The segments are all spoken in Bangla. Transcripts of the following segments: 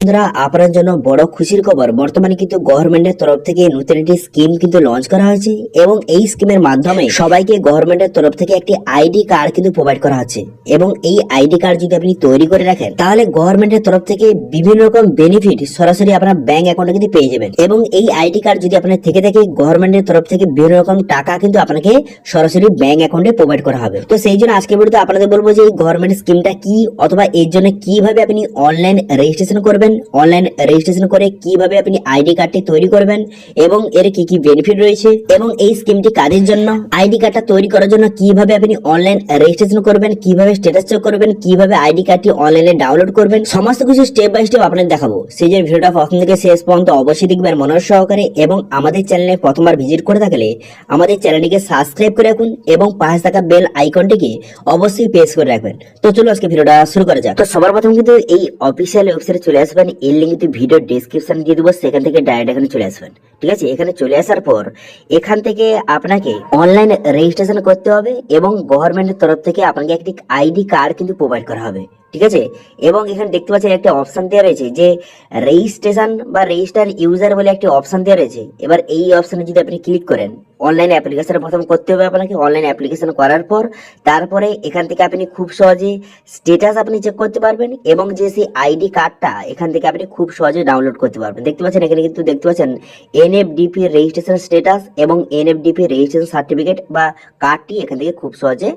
বন্ধুরা আপনার জন্য বড় খুশির খবর। বর্তমানে কিন্তু গভর্নমেন্টের তরফ থেকে নতুন একটি স্কিম কিন্তু লঞ্চ করা হয়েছে এবং এই স্কিমের মাধ্যমে সবাইকে গভর্নমেন্টের তরফ থেকে একটি আইডি কার্ড কিন্তু প্রোভাইড করা হচ্ছে। এবং এই আইডি কার্ড যদি আপনি তৈরি করে রাখেন, তাহলে গভর্নমেন্টের তরফ থেকে বিভিন্ন রকম বেনিফিট সরাসরি আপনার ব্যাংক অ্যাকাউন্টে কিন্তু পেয়ে যাবেন। এবং এই আইডি কার্ড যদি আপনার থেকে থাকে গভর্নমেন্টের তরফ থেকে বিভিন্ন রকম টাকা কিন্তু আপনাকে সরাসরি ব্যাংক অ্যাকাউন্টে প্রোভাইড করা হবে। তো সেই জন্য আজকে ভিডিওতে আপনাদের বলব যে এই গভর্নমেন্ট স্কিমটা কি, অথবা এর জন্য কীভাবে আপনি অনলাইন রেজিস্ট্রেশন করবেন অনলাইন রেজিস্ট্রেশন করে কীভাবে আপনি আইডি কার্ডটি তৈরি করবেন এবং এর কি কি বেনিফিট রয়েছে এবং এই স্কিমটি কাদের জন্য? আইডি কার্ডটা তৈরি করার জন্য কীভাবে আপনি অনলাইন রেজিস্ট্রেশন করবেন? কীভাবে স্ট্যাটাস চেক করবেন? কীভাবে আইডি কার্ডটি অনলাইনে ডাউনলোড করবেন? সমস্ত কিছু স্টেপ বাই স্টেপ আপনাদের দেখাবো। সেই জন্য ভিডিওটা প্রথম থেকে শেষ পর্যন্ত অবশ্যই দেখবেন মনোজ সহকারে এবং আমাদের চ্যানেলে প্রথমবার ভিজিট করে থাকলে আমাদের চ্যানেলটিকে সাবস্ক্রাইব করে রাখুন এবং পাশে থাকা বেল আইকনটিকে অবশ্যই প্রেস করে রাখবেন। তো চলো আজকে ভিডিওটা শুরু করা যাক। তো সবার প্রথম কিন্তু এই অফিসিয়াল ওয়েবসাইটে চলে আসবেন এর লিঙ্ক কিন্তু ভিডিও ডেসক্রিপশন দিয়ে দেবো, সেখান থেকে ডাইরেক্ট এখানে চলে আসবেন। ঠিক আছে? এখানে চলে আসার পর এখান থেকে আপনাকে অনলাইন রেজিস্ট্রেশন করতে হবে এবং গভর্নমেন্টের তরফ থেকে আপনাকে একটি আইডি কার্ড কিন্তু প্রোভাইড করা হবে। ঠিক আছে? এবং এখানে দেখতে পাচ্ছেন একটা অপশন দেওয়া রয়েছে যে রেজিস্ট্রেশন বা রেজিস্টার ইউজার বলে একটি অপশন দেওয়া রয়েছে। এবার এই অপশানে যদি আপনি ক্লিক করেন অনলাইন অ্যাপ্লিকেশন প্রথম করতে হবে আপনাকে। অনলাইন অ্যাপ্লিকেশন করার পর, তারপরে এখান থেকে আপনি খুব সহজে স্টেটাস আপনি চেক করতে পারবেন এবং যে সেই আইডি কার্ডটা এখান থেকে আপনি খুব সহজে ডাউনলোড করতে পারবেন। দেখতে পাচ্ছেন, এখানে কিন্তু দেখতে পাচ্ছেন এনএফডিপি রেজিস্ট্রেশন স্টেটাস এবং এনএফডিপি রেজিস্ট্রেশন সার্টিফিকেট বা কার্ডটি এখান থেকে খুব সহজে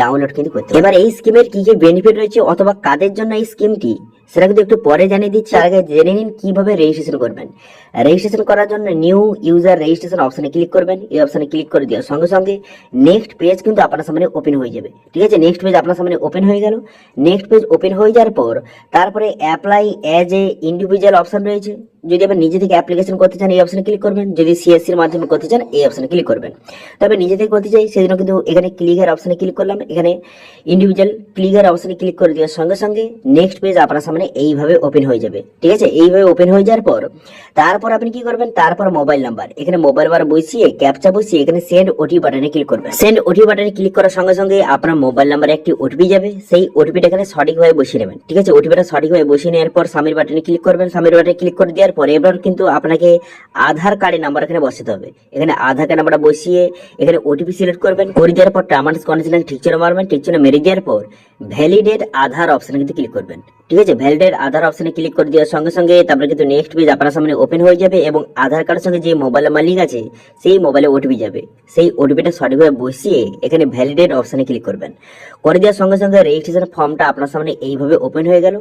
ডাউনলোড কিন্তু করতে। এবার এই স্কিমের কি কি বেনিফিট রয়েছে অথবা কাদের জন্য এই স্কিমটি সেটা কিন্তু একটু পরে জানিয়ে দিচ্ছি। আগে জেনে নিন কীভাবে রেজিস্ট্রেশন করবেন। রেজিস্ট্রেশন করার জন্য নিউ ইউজার রেজিস্ট্রেশন অপশনে ক্লিক করবেন। এই অপশনে ক্লিক করে দেওয়ার সঙ্গে সঙ্গে নেক্সট পেজ কিন্তু আপনার সামনে ওপেন হয়ে যাবে। ঠিক আছে? নেক্সট পেজ আপনার সামনে ওপেন হয়ে গেল। নেক্সট পেজ ওপেন হয়ে যাওয়ার পর তারপরে apply as a individual option রয়েছে। যদি আপনি নিজে থেকে অ্যাপ্লিকেশন করতে চান, এই অপশনে ক্লিক করবেন। যদি সিএসসির মাধ্যমে করতে চান, এই অপশনে ক্লিক করবেন। তবে নিজে থেকে করতে চাই, সেজন্য কিন্তু এখানে ক্লিকের অপশনে ক্লিক করলাম। এখানে ইন্ডিভিজুয়াল ক্লিকের অপশনে ক্লিক করে দেওয়ার সঙ্গে সঙ্গে নেক্সট পেজ আপনার সামনে এইভাবে ওপেন হয়ে যাবে। ঠিক আছে? এইভাবে ওপেন হয়ে যাওয়ার পর, তারপর আপনি কি করবেন? তারপর মোবাইল নাম্বার এখানে মোবাইল নাম্বার বসিয়ে ক্যাপচা বসিয়ে এখানে সেন্ড ওটি বাটনে ক্লিক করবেন। সেন্ড ওটি বাটনে ক্লিক করার সঙ্গে সঙ্গে আপনার মোবাইল নাম্বারে একটি ওটিপি যাবে। সেই ওটিপিটা এখানে সঠিকভাবে বসিয়ে নেবেন। ঠিক আছে? ওটিপিটা সঠিকভাবে বসিয়ে নেওয়ার পর সামির বাটনে ক্লিক করবেন। সামির বাটনে ক্লিক করে দেওয়ার পর এবার কিন্তু আপনাকে আধার কার্ডের নাম্বার এখানে বসাতে হবে। এখানে আধার কার্ড নাম্বারটা বসিয়ে এখানে ওটিপি সিলেক্ট করবেন। করে দেওয়ার পর টার্মান্স কন্ডিশন ঠিক ছিল মারবেন। ঠিক ছিল মেরে দেওয়ার পর ভ্যালিডেট আধার অপশানে কিন্তু ক্লিক করবেন। ঠিক আছে ভ্যালিডেট আধার অপশনে ক্লিক করে দেওয়ার সঙ্গে সঙ্গে তারপরে কিন্তু নেক্সট পেজ আপনার সামনে ওপেন হয়ে যাবে এবং আধার কার্ডের সঙ্গে যে মোবাইলের মালিক আছে, সেই মোবাইলে ওটিপি যাবে। সেই ওটিপিটা সঠিকভাবে বসিয়ে এখানে ভ্যালিডেট অপশনে ক্লিক করবেন। করে দেওয়ার সঙ্গে সঙ্গে রেজিস্ট্রেশন ফর্মটা আপনার সামনে এইভাবে ওপেন হয়ে গেল।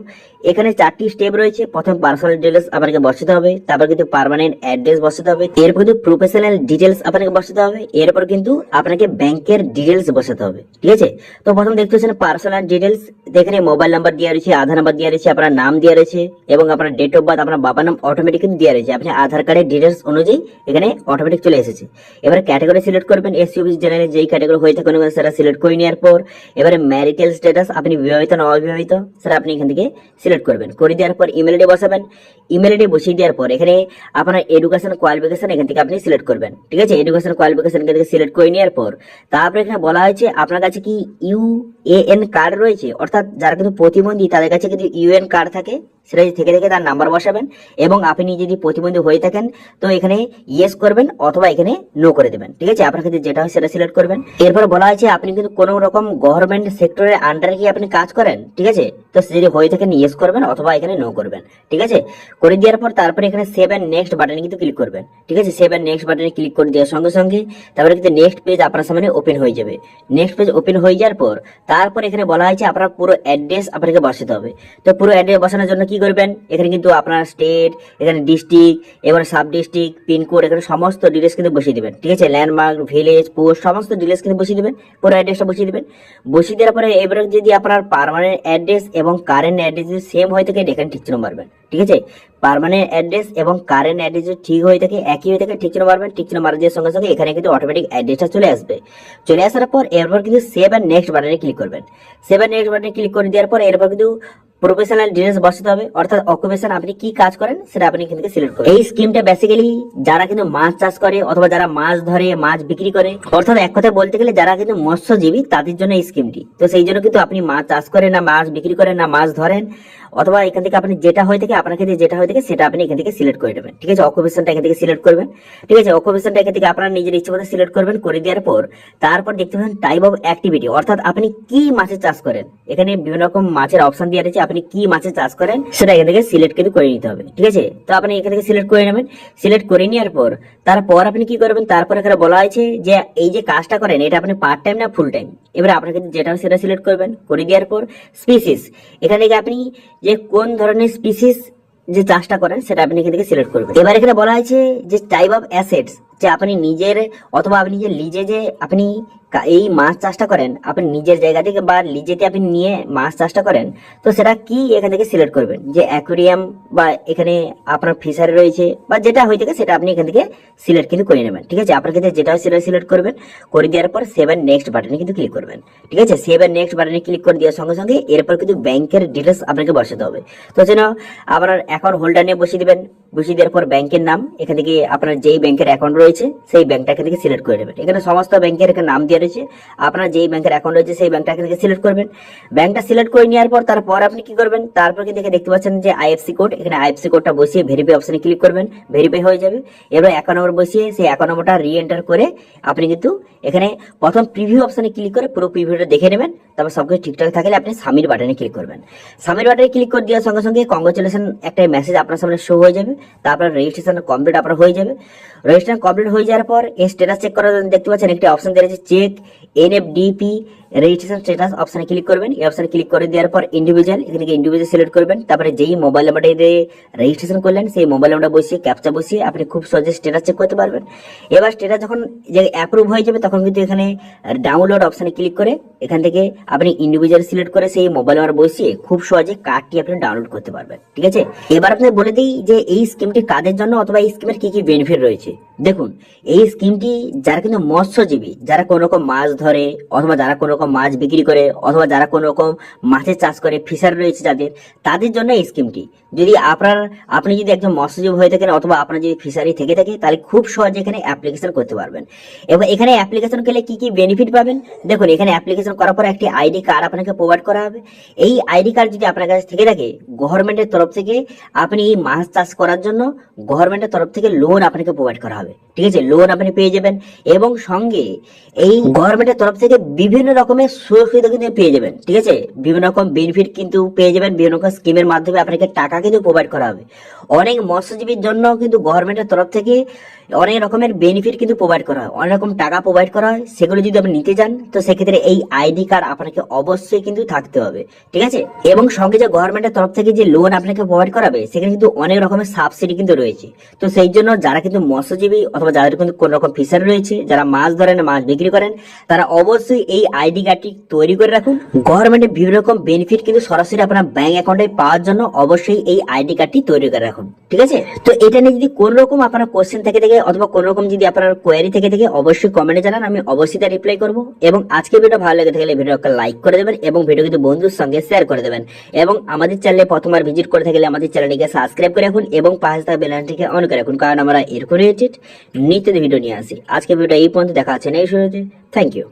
এখানে চারটি স্টেপ রয়েছে। প্রথম পার্সোনাল ডিটেলস আপনাকে বসাতে হবে, তারপর কিন্তু পার্মানেন্ট অ্যাড্রেস বসাতে হবে, এরপর কিন্তু প্রফেশনাল ডিটেলস আপনাকে বসাতে হবে, এরপর কিন্তু আপনাকে ব্যাংকের ডিটেলস বসাতে হবে। ঠিক আছে? তো প্রথম দেখতে পাচ্ছেন পার্সোনাল ডিটেলস এখানে মোবাইল নাম্বার দেওয়া রয়েছে, আধার নাম্বার দেওয়া রয়েছে আপনার নাম দেওয়া রয়েছে এবং আপনার ডেট অফ বার্থ আপনার বাবার নাম অটোমেটিক কিন্তু দেওয়া রয়েছে আপনি আধার কার্ডের ডিটেলস অনুযায়ী এখানে অটোমেটিক চলে এসেছে। এবারে ক্যাটাগরি সিলেক্ট করবেন এসসি অফিস জেনারেল যেই ক্যাটাগরি হয়ে থাকে সেটা সিলেক্ট করে নেওয়ার পর এবারে ম্যারিটাল স্ট্যাটাস আপনি বিবাহিত না অবিবাহিত, সেটা আপনি এখান থেকে সিলেক্ট করবেন। করে দেওয়ার পর ইমেল আইডি বসাবেন। ইমেল আইডি বসিয়ে দেওয়ার পর এখানে আপনার এডুকেশন কোয়ালিফিকেশন এখান থেকে আপনি সিলেক্ট করবেন। ঠিক আছে? এডুকেশন কোয়ালিফিকেশন এখান থেকে সিলেক্ট করে নেওয়ার পর তারপরে এখানে বলা হয়েছে, আপনার কাছে কি ইউ এ এন কার্ড রয়েছে? অর্থাৎ যারা কিন্তু প্রতিবন্ধী, তাদের কাছে কিন্তু ইউএন কার্ড থাকে, সেটা যদি থেকে থেকে তার নাম্বার বসাবেন এবং আপনি যদি প্রতিবন্ধী হয়ে থাকেন, তো এখানে ইয়েস করবেন অথবা এখানে নো করে দেবেন, ঠিক আছে? আপনার ক্ষেত্রে যেটা হয় সেটা সিলেক্ট করবেন। এরপর বলা হয়েছে, আপনি কিন্তু কোনো রকম গভর্নমেন্ট সেক্টরের আন্ডারে কি আপনি কাজ করেন, ঠিক আছে? তো যদি হয়ে থাকেন ইয়েস করবেন অথবা এখানে নো করবেন, ঠিক আছে? করে দেওয়ার পর তারপরে এখানে সেভ অ্যান্ড নেক্সট বাটনে কিন্তু ক্লিক করবেন, ঠিক আছে? সেভ অ্যান্ড নেক্সট বাটনে ক্লিক করে দেওয়ার সঙ্গে সঙ্গে তারপরে কিন্তু নেক্সট পেজ আপনার সামনে ওপেন হয়ে যাবে। নেক্সট পেজ ওপেন হয়ে যাওয়ার পর তারপর এখানে বলা হয়েছে আপনার পুরো অ্যাড্রেস আপনাকে বসাতে হবে। তো পুরো অ্যাড্রেস বসানোর জন্য কি করবেন? এখানে কিন্তু আপনার স্টেট এখানে ডিস্ট্রিক্ট এবার সাব ডিস্ট্রিক্ট পিনকোড এখানে সমস্ত ডিটেলস কিন্তু বসিয়ে দিবেন, ঠিক আছে? ল্যান্ডমার্ক ভিলেজ পোস্ট সমস্ত ডিটেলস কিন্তু বসিয়ে দিবেন, পুরো অ্যাড্রেসটা বসিয়ে দিবেন। বসিয়ে দেওয়ার পরে এবারে যদি আপনার পার্মানেন্ট অ্যাড্রেস এবং কারেন্ট অ্যাড্রেস সেম হয়ে থাকে এখানে ঠিক চিহ্ন মারবেন। ঠিক আছে? পার্মানেন্ট অ্যাড্রেস এবং কারেন্ট অ্যাড্রেস ঠিক হয়ে থাকে, একই হয়ে থাকে, ঠিক চিহ্ন মারবেন। ঠিক চিহ্ন মারার সঙ্গে সঙ্গে এখানে কিন্তু অটোমেটিক অ্যাড্রেসটা চলে আসবে। চলে আসার পর এরপর কিন্তু সেভ অ্যান্ড নেক্সট বাটনে ক্লিক করবেন। সেভ অ্যান্ড নেক্সট বাটনে ক্লিক করে দেওয়ার পর এরপর কিন্তু প্রফেশনাল ডিটেলস বসাতে হবে। অর্থাৎ অকুপেশন আপনি কি কাজ করেন, সেটা আপনি কিন্তু সিলেক্ট করবেন এই স্কিমটা বেসিক্যালি যারা কিন্তু মাছ চাষ করে অথবা যারা মাছ ধরে, মাছ বিক্রি করে, অর্থাৎ এক কথা বলতে গেলে যারা কিন্তু মৎস্যজীবী, তাদের জন্য এই স্কিমটি তো সেই জন্য কিন্তু আপনি মাছ চাষ করেন না, মাছ বিক্রি করেন না, মাছ ধরেন অথবা এখান থেকে আপনি যেটা হয়ে থাকে আপনার ক্ষেত্রে যেটা হয়ে থাকে সেটা আপনি এখান থেকে সিলেক্ট করে নেবেন ঠিক আছে? অকুপেশনটা এখান থেকে সিলেক্ট করবেন। ঠিক আছে? অকুপেশনটা এখান থেকে আপনার নিজের ইচ্ছে মতো সিলেক্ট করবেন, করে দেওয়ার পর তারপর দেখতে পাবেন টাইপ অফ অ্যাক্টিভিটি অর্থাৎ আপনি কি মাছের চাষ করেন? এখানে বিভিন্ন রকম মাছের অপশন দিয়ে রয়েছে। আপনি কি মাছের চাষ করেন সেটা এখান থেকে সিলেক্ট কিন্তু করে নিতে হবে। ঠিক আছে? তো আপনি এখান থেকে সিলেক্ট করে নেবেন। সিলেক্ট করে নেওয়ার পর তারপর আপনি কি করবেন? তারপর এখানে বলা হয়েছে যে এই যে কাজটা করেন, এটা আপনি পার্ট টাইম না ফুল টাইম এবারে আপনাকে যেটা সেটা সিলেক্ট করবেন, করে দেওয়ার পর স্পিসিস এখান থেকে আপনি যে কোন ধরনের স্পিসিস যে চাষটা করেন, সেটা আপনি এখান থেকে সিলেক্ট করবেন। এবার এখানে বলা হয়েছে যে টাইপ অফ অ্যাসেটস যে আপনি নিজের অথবা আপনি যে লিজে যে আপনি এই মাছ চাষটা করেন, আপনি নিজের জায়গা থেকে বা লিজেতে আপনি নিয়ে মাছ চাষটা করেন, তো সেটা কি এখান থেকে সিলেক্ট করবেন? যে অ্যাকুরিয়াম বা এখানে আপনার ফিশারি রয়েছে বা যেটা হয়ে থাকে সেটা আপনি এখান থেকে সিলেক্ট কিন্তু করে নেবেন, ঠিক আছে? আপনার ক্ষেত্রে যেটা সেটা সিলেক্ট করবেন, করে দেওয়ার পর সেভেন নেক্সট বাটনে কিন্তু ক্লিক করবেন, ঠিক আছে? সেভেন নেক্সট বাটনে ক্লিক করে দেওয়ার সঙ্গে সঙ্গে এরপর কিন্তু ব্যাংকের ডিটেলস আপনাকে বসাতে হবে। তো যেন আপনার অ্যাকাউন্ট হোল্ডার নিয়ে বসিয়ে দিবেন, বসিয়ে দেওয়ার পর ব্যাংকের নাম, এখান থেকে আপনার যেই ব্যাংকের অ্যাকাউন্ট রয়েছে, সেই ব্যাংকটা এখান থেকে সিলেক্ট করে নেবেন। এখানে সমস্ত ব্যাংকের এখানে নাম দেওয়া রয়েছে আপনার যেই ব্যাংকের অ্যাকাউন্ট রয়েছে, সেই ব্যাংকটা এখান সিলেক্ট করবেন। ব্যাংকটা সিলেক্ট করে নেওয়ার পর, তারপর আপনি কি করবেন? তারপর কিন্তু এখানে দেখতে পাচ্ছেন যে আইএফসি কোড এখানে আইএফসি কোডটা বসিয়ে ভেরিফাই অপশনে ক্লিক করবেন। ভেরিফাই হয়ে যাবে। এবার অ্যাকাউন্ট নম্বর বসিয়ে সেই অ্যাকাউন্ট নম্বরটা রি এন্টার করে আপনি কিন্তু এখানে প্রথম প্রিভিউ অপশনে ক্লিক করে পুরো প্রিভিউটা দেখে নেবেন। তারপর সবকিছু ঠিকঠাক থাকলে আপনি সামির বাটনে ক্লিক করবেন। সামির বাটনে ক্লিক করে দেওয়ার সঙ্গে সঙ্গে কংগ্রেচুলেশন একটা মেসেজ আপনার সামনে শো হয়ে যাবে। তারপর রেজিস্ট্রেশন কমপ্লিট আপনার হয়ে যাবে। রেজিস্ট্রেশন কমপ্লিট হয়ে যাওয়ার পর এই স্ট্যাটাস চেক করার জন্য দেখতে পাচ্ছেন একটি অপশন দেওয়া আছে চেক এনএফডিপি রেজিস্ট্রেশন স্ট্যাটাস অপশনে ক্লিক করবেন। এই অপশনে ক্লিক করে দেওয়ার পর ইন্ডিভিজুয়াল এখানে ইন্ডিভিজুয়াল সিলেক্ট করবেন। তারপরে যেই মোবাইল নাম্বারটা দিয়ে রেজিস্ট্রেশন করলেন, সেই মোবাইল নাম্বারটা বসিয়ে ক্যাপচা বসিয়ে আপনি খুব সহজে স্ট্যাটাস চেক করতে পারবেন। এবার স্ট্যাটাস যখন যে অ্যাপ্রুভ হয়ে যাবে, তখন কিন্তু এখানে ডাউনলোড অপশনে ক্লিক করে এখান থেকে আপনি ইন্ডিভিজুয়াল সিলেক্ট করে সেই মোবাইল নাম্বার বসিয়ে খুব সহজে কার্ডটি আপনি ডাউনলোড করতে পারবেন। ঠিক আছে? এবার আপনি বলে দিই যে এই স্কিমটি কাদের জন্য অথবা এই স্কিমের কি কি বেনিফিট রয়েছে? দেখুন, এই স্কিমটি যারা কিন্তু মৎস্যজীবী, যারা কোনো রকম মাছ ধরে অথবা যারা কোনো রকম মাছ বিক্রি করে অথবা যারা কোনো রকম মাছের চাষ করে ফিশার রয়েছে যাদের, তাদের জন্য এই স্কিমটি। যদি আপনার, আপনি যদি একজন মৎস্যজীবী হয়ে থাকেন অথবা আপনার যদি ফিশারি থেকে থাকে, তাহলে খুব সহজে এখানে অ্যাপ্লিকেশন করতে পারবেন। এবার এখানে অ্যাপ্লিকেশন করলে কি কি বেনিফিট পাবেন? দেখুন, এখানে অ্যাপ্লিকেশন করার পর একটি আইডি কার্ড আপনাকে প্রোভাইড করা হবে। এই আইডি কার্ড যদি আপনার কাছে থেকে থাকে গভর্নমেন্টের তরফ থেকে আপনি এই মাছ চাষ করার জন্য গভর্নমেন্টের তরফ থেকে লোন আপনাকে প্রোভাইড করা হবে। ঠিক আছে? লোন আপনি পেয়ে যাবেন। এবং সঙ্গে এই গভর্নমেন্টের তরফ থেকে বিভিন্ন রকমের সুবিধা কিন্তু পেয়ে যাবেন, ঠিক আছে? বিভিন্ন রকম বেনিফিট কিন্তু পেয়ে যাবেন, বিভিন্ন রকম স্কিমের মাধ্যমে আপনাকে টাকা কিন্তু প্রোভাইড করা হবে। অনেক মৎস্যজীবীর জন্য কিন্তু গভর্নমেন্টের তরফ থেকে অনেক রকমের বেনিফিট কিন্তু প্রোভাইড করা হয়। অনেক রকম টাকা প্রোভাইড করা হয়, সেগুলো যদি আপনি নিতে চান, তো সেক্ষেত্রে এই আইডি কার্ড আপনাকে অবশ্যই কিন্তু থাকতে হবে। ঠিক আছে? এবং সঙ্গে যে গভর্নমেন্টের তরফ থেকে যে লোন আপনাকে প্রোভাইড করাবে, সেখানে কিন্তু অনেক রকমের সাবসিডি কিন্তু রয়েছে। তো সেই জন্য যারা কিন্তু মৎস্যজীবী অথবা যাদের কিন্তু কোন রকম ফিশারি রয়েছে, যারা মাছ ধরেন, মাছ বিক্রি করেন, তারা অবশ্যই এই আইডি কার্ডটি তৈরি করে রাখুন। গভর্নমেন্টের বিভিন্ন রকম বেনিফিট কিন্তু সরাসরি আপনার ব্যাংক অ্যাকাউন্টে পাওয়ার জন্য অবশ্যই এই আইডি কার্ডটি তৈরি করে রাখুন। ঠিক আছে? তো এটা নিয়ে যদি কোন রকম আপনার কোশ্চেন থেকে থাকে অথবা কোন রকম যদি আপনার কোয়ারি থেকে থাকে অবশ্যই কমেন্টে জানান, আমি অবশ্যই তা রিপ্লাই করব এবং আজকে ভিডিও ভালো লেগে থাকলে ভিডিওকে লাইক করে দেবেন এবং ভিডিও কিন্তু বন্ধুর সঙ্গে শেয়ার করে দেবেন। এবং আমাদের চ্যানেলে প্রথমবার ভিজিট করে থাকলে আমাদের চ্যানেলটিকে সাবস্ক্রাইব করে রাখুন এবং পাশে থাকা বেলানটিকে অন করে রাখুন, কারণ আমরা এরকম রিলেটেড নিত্য ভিডিও নিয়ে আসি। আজকে ভিডিও এই পর্যন্ত, দেখা আছে না এই শুরুতে থ্যাংক ইউ